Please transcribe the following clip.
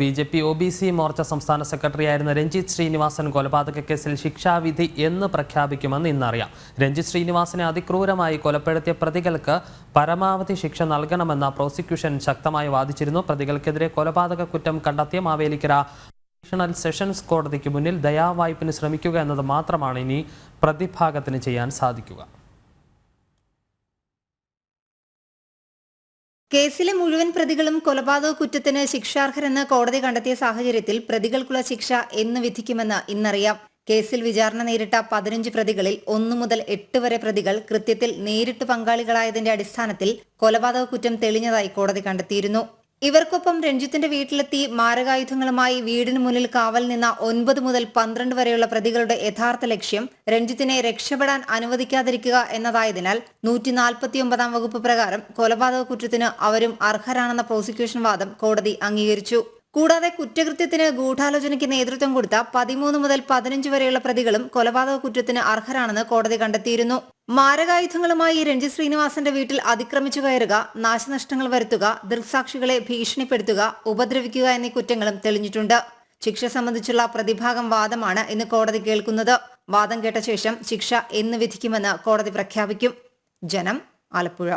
B J P O B C Morcha സംസ്ഥാന സെക്രട്ടറിയായിരുന്ന രഞ്ജിത്ത് ശ്രീനിവാസൻ കൊലപാതക കേസിൽ ശിക്ഷാവിധി എന്ന് പ്രഖ്യാപിക്കുമെന്ന് ഇന്നറിയാം. രഞ്ജിത്ത് ശ്രീനിവാസനെ അതിക്രൂരമായി കൊലപ്പെടുത്തിയ പ്രതികൾക്ക് പരമാവധി ശിക്ഷ നൽകണമെന്ന പ്രോസിക്യൂഷൻ ശക്തമായി വാദിച്ചിരുന്നു. പ്രതികൾക്കെതിരെ കൊലപാതക കുറ്റം കണ്ടെത്തിയ മാവേലിക്കര അഡീഷണൽ സെഷൻസ് കോടതിക്ക് മുന്നിൽ ദയാവായ്പിന് ശ്രമിക്കുക എന്നത് മാത്രമാണ് ഇനി പ്രതിഭാഗത്തിന് ചെയ്യാൻ സാധിക്കുക. കേസിലെ മുഴുവൻ പ്രതികളും കൊലപാതക കുറ്റത്തിന് ശിക്ഷാർഹരെന്ന് കോടതി കണ്ടെത്തിയ സാഹചര്യത്തിൽ പ്രതികൾക്കുള്ള ശിക്ഷ എന്ന് വിധിക്കുമെന്ന് ഇന്നറിയാം. കേസിൽ വിചാരണ നേരിട്ട പതിനഞ്ച് പ്രതികളിൽ ഒന്നു മുതൽ എട്ട് വരെ പ്രതികൾ കൃത്യത്തിൽ നേരിട്ട് പങ്കാളികളായതിന്റെ അടിസ്ഥാനത്തിൽ കൊലപാതക കുറ്റം തെളിഞ്ഞതായി കോടതി കണ്ടെത്തിയിരുന്നു. ഇവർക്കൊപ്പം രഞ്ജിത്തിന്റെ വീട്ടിലെത്തി മാരകായുധങ്ങളുമായി വീടിന് മുന്നിൽ കാവൽ നിന്ന ഒൻപത് മുതൽ പന്ത്രണ്ട് വരെയുള്ള പ്രതികളുടെ യഥാർത്ഥ ലക്ഷ്യം രഞ്ജിത്തിനെ രക്ഷപ്പെടാൻ അനുവദിക്കാതിരിക്കുക എന്നതായതിനാൽ നൂറ്റി നാൽപ്പത്തിയൊമ്പതാം വകുപ്പ് പ്രകാരം കൊലപാതക കുറ്റത്തിന് അവരും അർഹരാണെന്ന പ്രോസിക്യൂഷൻ വാദം കോടതി അംഗീകരിച്ചു. കൂടാതെ കുറ്റകൃത്യത്തിന് ഗൂഢാലോചനയ്ക്ക് നേതൃത്വം കൊടുത്ത പതിമൂന്ന് മുതൽ പതിനഞ്ച് വരെയുള്ള പ്രതികളും കൊലപാതക കുറ്റത്തിന് അർഹരാണെന്ന് കോടതി കണ്ടെത്തിയിരുന്നു. മാരകായുധങ്ങളുമായി രഞ്ജിത് ശ്രീനിവാസന്റെ വീട്ടിൽ അതിക്രമിച്ചു കയറുക നാശനഷ്ടങ്ങൾ വരുത്തുക ദൃക്സാക്ഷികളെ ഭീഷണിപ്പെടുത്തുക ഉപദ്രവിക്കുക എന്നീ കുറ്റങ്ങളും തെളിഞ്ഞിട്ടുണ്ട്. ശിക്ഷ സംബന്ധിച്ചുള്ള പ്രതിഭാഗം വാദമാണ് ഇന്ന് കോടതി കേൾക്കുന്നത്. വാദം കേട്ട ശേഷം ശിക്ഷ എന്ന് വിധിക്കുമെന്ന് കോടതി പ്രഖ്യാപിക്കും. ജനം ആലപ്പുഴ.